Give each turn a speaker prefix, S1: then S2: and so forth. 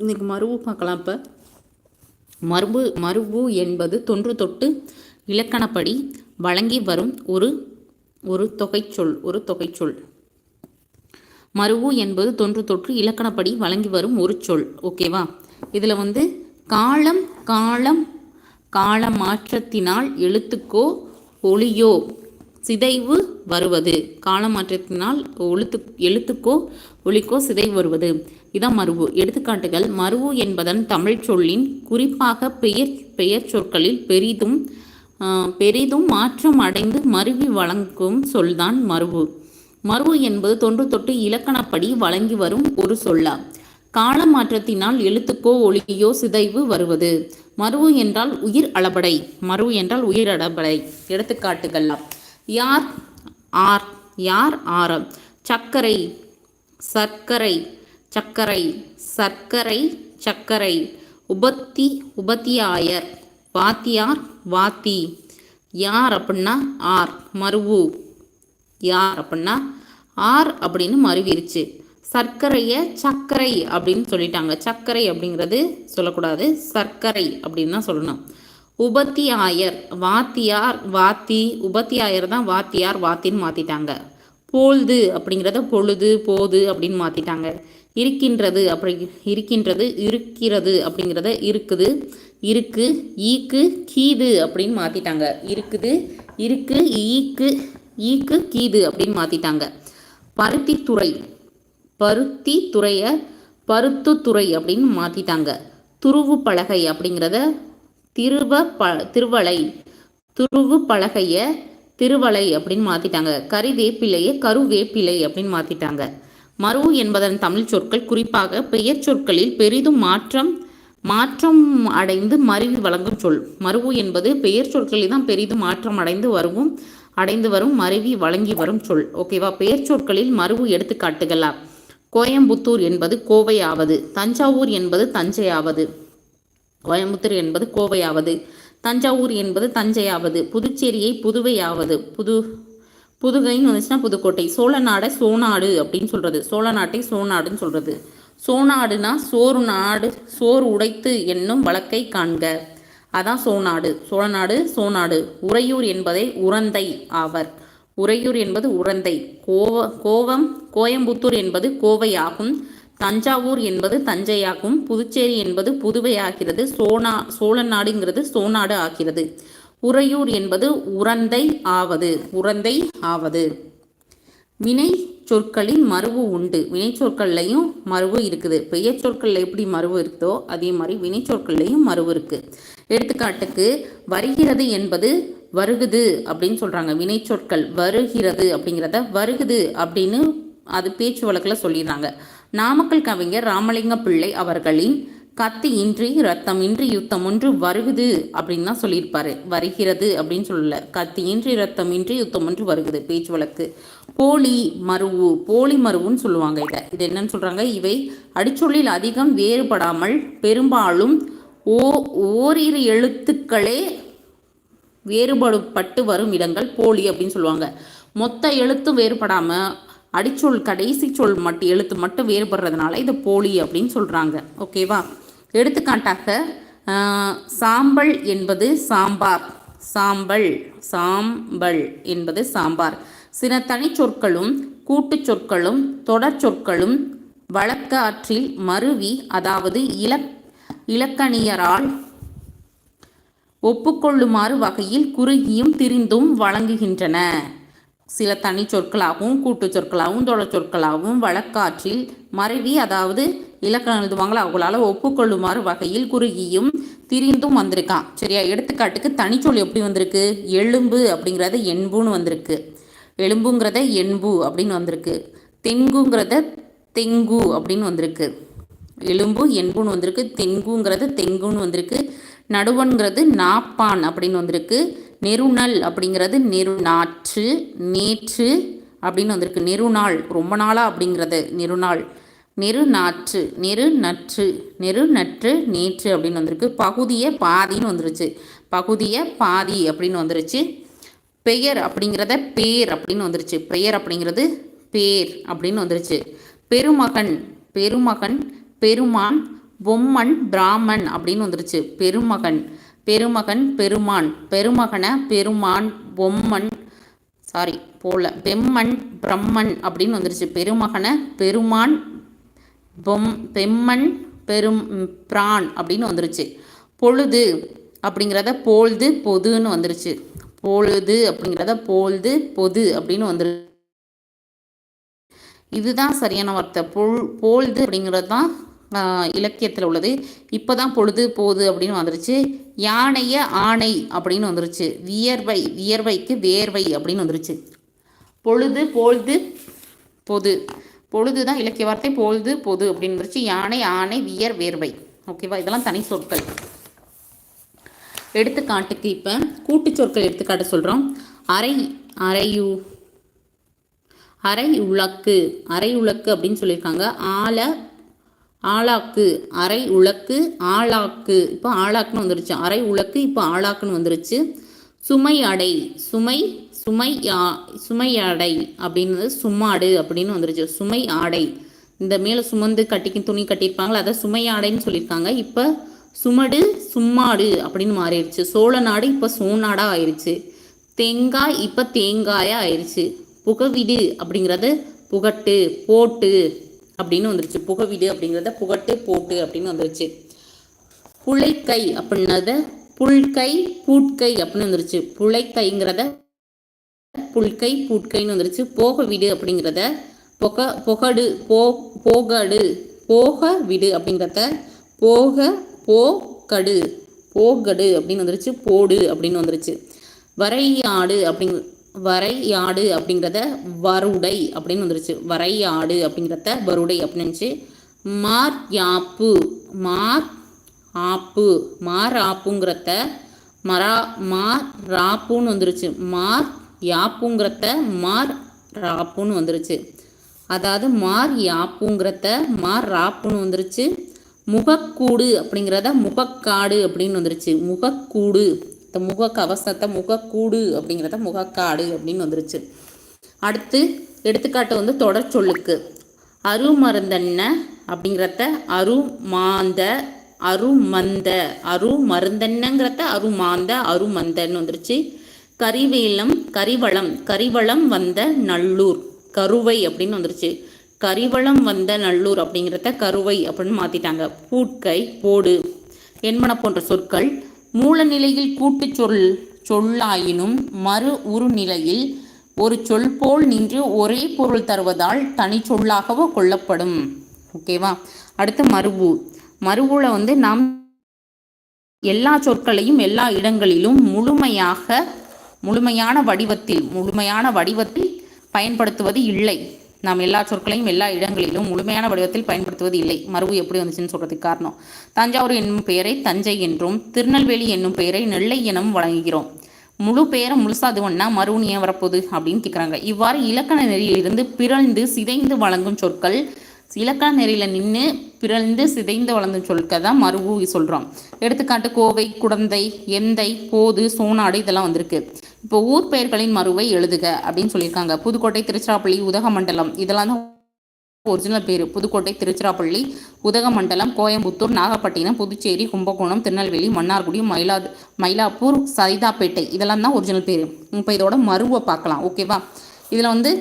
S1: இன்னைக்கு மருவு பார்க்கலாம் இப்போ. மருவு மருவு என்பது தொன்று தொட்டு இலக்கணப்படி வழங்கி வரும் ஒரு ஒரு தொகைச்சொல் ஒரு தொகைச்சொல். மருவு என்பது தொன்று தொற்று இலக்கணப்படி வழங்கி வரும் ஒரு சொல் ஓகேவா இதில் வந்து காலம் காலம் கால மாற்றத்தினால் எழுத்துக்கோ ஒளியோ சிதைவு வருவது. கால மாற்றத்தினால் எழுத்து எழுத்துக்கோ ஒளிக்கோ சிதைவு வருவது. இதான் மருவு. எடுத்துக்காட்டுகள் மருவு என்பதன் தமிழ் சொல்லின் குறிப்பாக பெயர் பெயர் சொற்களில் பெரிதும் பெரிதும் மாற்றம் அடைந்து மருவி வழங்கும் சொல்தான் மருவு. மருவு என்பது தொன்று தொட்டு இலக்கணப்படி வழங்கி வரும் ஒரு சொல்லா. கால மாற்றத்தினால் எழுத்துக்கோ ஒளியோ சிதைவு வருவது. மருவு என்றால் உயிர் அளபடை. மருவு என்றால் உயிர் அளபடை. எடுத்துக்காட்டுகள். யார் ஆர் யார் ஆரம்? சர்க்கரை சர்க்கரை சர்க்கரை சர்க்கரை சர்க்கரை. உபத்தி உபத்தியாயர். வாத்தியார் வாத்தி. யார் அப்படின்னா ஆர் மருவு. யார் அப்படின்னா ஆர் அப்படின்னு மருவிருச்சு. சர்க்கரையை சர்க்கரை அப்படின்னு சொல்லிட்டாங்க. சர்க்கரை அப்படிங்கிறது சொல்லக்கூடாது. சர்க்கரை அப்படின்னு தான் சொல்லணும். உபத்தியாயர் வாத்தியார் வாத்தி. உபத்தியாயர் தான் வாத்தியார் வாத்தின்னு மாற்றிட்டாங்க போழுது அப்படிங்கிறத பொழுது போது அப்படின்னு மாற்றிட்டாங்க இருக்கின்றது அப்படி இருக்கின்றது இருக்கிறது அப்படிங்கிறத இருக்குது இருக்கு ஈக்கு கீது அப்படின்னு மாற்றிட்டாங்க இருக்குது இருக்கு ஈக்கு ஈக்கு கீது அப்படின்னு மாற்றிட்டாங்க பருத்தித்துறை பருத்தி துறையை பருத்துத்துறை அப்படின்னு மாற்றிட்டாங்க துருவு பலகை அப்படிங்கிறத திருவ ப திருவலை துருவு பலகையை திருவலை அப்படின்னு மாற்றிட்டாங்க கறிவேப்பிலையை கருவேப்பிலை அப்படின்னு மாற்றிட்டாங்க மருவு என்பதன் தமிழ் சொற்கள் குறிப்பாக பெயர் சொற்களில் பெரிதும் மாற்றம் மாற்றம் அடைந்து மருவி வழங்கும் சொல். மருவு என்பது பெயர் சொற்களில் தான் பெரிதும் மாற்றம் அடைந்து வருவும் அடைந்து வரும் மருவி வழங்கி வரும் சொல். ஓகேவா பெயர் சொற்களில் மருவு எடுத்துக்காட்டுகளா? கோயம்புத்தூர் என்பது கோவையாவது. தஞ்சாவூர் என்பது தஞ்சையாவது. கோயம்புத்தூர் என்பது கோவையாவது. தஞ்சாவூர் என்பது தஞ்சையாவது புதுச்சேரியை புதுவையாவது புது புதுகைன்னு வந்துச்சுன்னா புதுக்கோட்டை சோழ நாடை சோநாடு அப்படின்னு சொல்கிறது சோழ நாட்டை சோநாடுன்னு சொல்கிறது சோநாடுனா சோறு நாடு சோறு உடைத்து என்னும் வழக்கை காண்க. அதான் சோநாடு சோழநாடு சோநாடு உறையூர் என்பதை உறந்தை ஆவர். உறையூர் என்பது உறந்தை. கோவ கோவம் கோயம்புத்தூர் என்பது கோவை ஆகும் தஞ்சாவூர் என்பது தஞ்சையாகும் புதுச்சேரி என்பது புதுவை ஆகிறது சோனா சோழ நாடுங்கிறது சோநாடு ஆகிறது. உறையூர் என்பது உறந்தை ஆவது உறந்தை ஆவது. வினை சொற்களின் மருவு உண்டு. வினை சொற்கள்லையும் மருவு இருக்குது. பெயர் சொற்களில் எப்படி மருவு இருக்குதோ அதே மாதிரி வினை சொற்கள்லையும் மருவு இருக்குது எடுத்துக்காட்டுக்கு வருகிறது என்பது வருகுது அப்படின்னு சொல்கிறாங்க வினை சொற்கள் வருகிறது அப்படிங்கிறத வருகுது அப்படின்னு அது பேச்சு வழக்கில் சொல்லிடுறாங்க. நாமக்கல் கவிஞர் ராமலிங்க பிள்ளை அவர்களின் கத்தி இன்றி ரத்தம் இன்றி யுத்தம் ஒன்று வருகுது அப்படின்னு தான் சொல்லியிருப்பாரு. வருகிறது அப்படின்னு சொல்லல. கத்தி இன்றி ரத்தம் இன்றி யுத்தம் ஒன்று வருகுது பேச்சு வழக்கு. போலி மருவு போலி மருவுன்னு சொல்லுவாங்க இதை. இது என்னன்னு சொல்கிறாங்க இவை அடிச்சொல்லில் அதிகம் வேறுபடாமல் பெரும்பாலும் ஓ ஓரிரு எழுத்துக்களே வேறுபடுப்பட்டு வரும் இடங்கள். போலி அப்படின்னு சொல்லுவாங்க. மொத்த எழுத்தும் வேறுபடாமல் அடிச்சொல் கடைசி சொல் மட்டும் எழுத்து மட்டும் வேறுபடுறதுனால இது போலி அப்படின்னு சொல்கிறாங்க ஓகேவா எடுத்துக்காட்டாக சாம்பல் என்பது சாம்பார். சாம்பல் சாம்பல் என்பது சாம்பார். சில தனிச்சொற்களும் கூட்டுச் சொற்களும் தொடர் சொற்களும் வழக்காற்றில் மருவி அதாவது இலக் இலக்கணியரால் ஒப்புக்கொள்ளுமாறு வகையில் குறுகியும் திரிந்தும் வழங்குகின்றன. சில தனி சொற்களாகவும் கூட்டு சொற்களாகவும் தொடர் சொற்களாகவும் வழக்காற்றில் மறைவி அதாவது இலக்கணம் எழுதுவாங்களோ அவங்களால ஒப்புக்கொள்ளுமாறு வகையில் குறுகியும் திரிந்தும் வந்திருக்கான். சரியா? எடுத்துக்காட்டுக்கு தனிச்சொல் எப்படி வந்திருக்கு? எலும்பு அப்படிங்கிறத என்புன்னு வந்திருக்கு. எலும்புங்கிறத என்பு அப்படின்னு வந்திருக்கு. தெங்குங்கிறத தெங்கு அப்படின்னு வந்திருக்கு. எலும்பு என்புன்னு வந்திருக்கு. தெங்குங்கிறது தெங்குன்னு வந்திருக்கு. நடுவன்கிறது நாப்பான் அப்படின்னு வந்திருக்கு. நெருநல் அப்படிங்கிறது நெருநாற்று நேற்று அப்படின்னு வந்திருக்கு. நெருநாள் ரொம்ப நாளாக அப்படிங்கிறது நெருநாள். நெரு நாற்று நெரு நற்று நெரு நற்று நேற்று அப்படின்னு வந்திருக்கு. பகுதிய பாதின்னு வந்துருச்சு. பகுதிய பாதி அப்படின்னு வந்துருச்சு. பெயர் அப்படிங்கிறத பேர் அப்படின்னு வந்துருச்சு. பெயர் அப்படிங்கிறது பேர் அப்படின்னு வந்துருச்சு. பெருமகன் பெருமகன் பெருமான் பொம்மன் பிராமன் அப்படின்னு வந்துருச்சு. பெருமகன் பெருமகன் பெருமான் பெருமகனை பெருமான் பொம்மன் சாரி போல பெம்மன் பிரம்மன் அப்படின்னு வந்துருச்சு. பெருமகனை பெருமான் பொம் பெம்மன் பெரும் பிரான் அப்படின்னு வந்துருச்சு. பொழுது அப்படிங்கிறத போழ்து பொதுன்னு வந்துருச்சு. பொழுது அப்படிங்கிறத போழ்து பொது அப்படின்னு வந்துரு இதுதான் சரியான வார்த்தை. பொல் போழ்து அப்படிங்கிறது தான் இலக்கியத்தில் உள்ளது. இப்போ தான் பொழுது போது அப்படின்னு வந்துருச்சு. யானைய ஆணை அப்படின்னு வந்துருச்சு. வியர்வை வியர்வைக்கு வேர்வை அப்படின்னு வந்துருச்சு. பொழுது பொழுது பொது. பொழுது தான் இலக்கிய வார்த்தை பொழுது பொது அப்படின்னு வந்துருச்சு. யானை ஆணை வியர் வேர்வை. ஓகேவா? இதெல்லாம் தனி சொற்கள். எடுத்துக்காட்டுக்கு இப்போ கூட்டு சொற்கள் எடுத்துக்காட்டு சொல்கிறோம் அரை அரையு அரை உலக்கு அரை உலக்கு அப்படின்னு சொல்லியிருக்காங்க. ஆல ஆளாக்கு அரை உலக்கு ஆளாக்கு. இப்போ ஆளாக்குன்னு வந்துருச்சு. அரை உலக்கு இப்போ ஆளாக்குன்னு வந்துருச்சு. சுமை அடை சுமை சுமை சுமை அடை அப்படின்னு சும்மாடு அப்படின்னு வந்துருச்சு. சுமை ஆடை. இந்த மேலே சுமந்து கட்டிக்கு துணி கட்டியிருப்பாங்களா அதை சுமை ஆடைன்னு சொல்லியிருக்காங்க. இப்போ சுமடு சும்மாடு அப்படின்னு மாறிடுச்சு. சோழ நாடு இப்போ சோநாடாக ஆயிடுச்சு தேங்காய் இப்போ தேங்காயாக ஆயிடுச்சு புகவிடு அப்படிங்கிறது புகட்டு போட்டு அப்படின்னு வந்துருச்சு. புகவிடு அப்படிங்கிறத புகட்டு போட்டு அப்படின்னு வந்துருச்சு. புழைக்கை அப்படின்னத புல்கை பூட்கை அப்படின்னு வந்துருச்சு. புழைக்கைங்கிறத புல்கை பூட்கைன்னு வந்துருச்சு. போக வீடு அப்படிங்கிறத புக புகடு போ போகடு போக விடு அப்படிங்கிறத போக போகடு போகடு அப்படின்னு வந்துருச்சு. போடு அப்படின்னு வந்துருச்சு. வரையாடு அப்படிங்க வரையாடு அப்படிங்கிறத வருடை அப்படின்னு வந்துருச்சு. வரையாடு அப்படிங்கிறத வருடை அப்படின்னு மார் யாப்பு மார் ஆப்பு மார் ஆப்புங்கிறத மரா மார் ராப்புன்னு வந்துருச்சு. மார் யாப்புங்கிறத மார் ராப்புன்னு வந்துருச்சு. அதாவது மார் யாப்புங்கிறத மார் ராப்புன்னு வந்துருச்சு. முகக்கூடு அப்படிங்கிறத முகக்காடு அப்படின்னு வந்துருச்சு. முகக்கூடு. இந்த முக கவசத்தை முகக்கூடு அப்படிங்கிறத முகக்காடு அப்படின்னு வந்துருச்சு. அடுத்து எடுத்துக்காட்டு வந்து தொடர் சொல்லுக்கு. அருமருந்தன்ன அப்படிங்கிறத அருமாந்த அருமந்த அருமருந்தன்னங்கிறத அருமாந்த அருமந்தன்னு வந்துருச்சு. கரிவேலம் கரிவளம் கரிவளம் வந்த நல்லூர் கருவை அப்படின்னு வந்துருச்சு. கரிவளம் வந்த நல்லூர் அப்படிங்கிறத கருவை அப்படின்னு மாற்றிட்டாங்க பூட்கை போடு என்மன போன்ற சொற்கள். மூல நிலையில் சொல் சொல்லாயினும் மறு உரு நிலையில் ஒரு சொல் போல் நின்று ஒரே பொருள் தருவதால் தனி சொல்லாகவோ கொள்ளப்படும். ஓகேவா அடுத்து மறுபு மறுபுல வந்து நாம் எல்லா சொற்களையும் எல்லா இடங்களிலும் முழுமையாக முழுமையான வடிவத்தில் முழுமையான வடிவத்தில் பயன்படுத்துவது இல்லை. நாம் எல்லா சொற்களையும் எல்லா இடங்களிலும் முழுமையான வடிவத்தில் பயன்படுத்துவது இல்லை. மரபு எப்படி வந்துச்சுன்னு சொல்கிறதுக்கு காரணம். தஞ்சாவூர் என்னும் பெயரை தஞ்சை என்றும் திருநெல்வேலி என்னும் பெயரை நெல்லை எனவும் வழங்குகிறோம். முழு பெயரை முழுசா அது ஒன்றா ஏன் வரப்போகுது அப்படின்னு கேட்குறாங்க இவ்வாறு இலக்கண நெறியிலிருந்து பிறழ்ந்து சிதைந்து வழங்கும் சொற்கள் இலக்கண நெறியில் நின்று பிறழ்ந்து சிதைந்து வளர்ந்து சொற்கள் தான் மறுபு சொல்கிறோம் எடுத்துக்காட்டு கோவை குடந்தை எந்தை போது சோனாடு இதெல்லாம் வந்திருக்கு. இப்போ ஊர் பெயர்களின் மறுவை எழுதுக அப்படின்னு சொல்லியிருக்காங்க. புதுக்கோட்டை திருச்சிராப்பள்ளி உதகமண்டலம். இதெல்லாம் தான் ஒரிஜினல் பேர். புதுக்கோட்டை திருச்சிராப்பள்ளி உதகமண்டலம் கோயம்புத்தூர் நாகப்பட்டினம் புதுச்சேரி கும்பகோணம் திருநெல்வேலி மன்னார்குடி மயிலா மயிலாப்பூர் சைதாப்பேட்டை. இதெல்லாம் தான் ஒரிஜினல் பேர். இப்போ இதோட மருவை பார்க்கலாம். ஓகேவா இதில் வந்து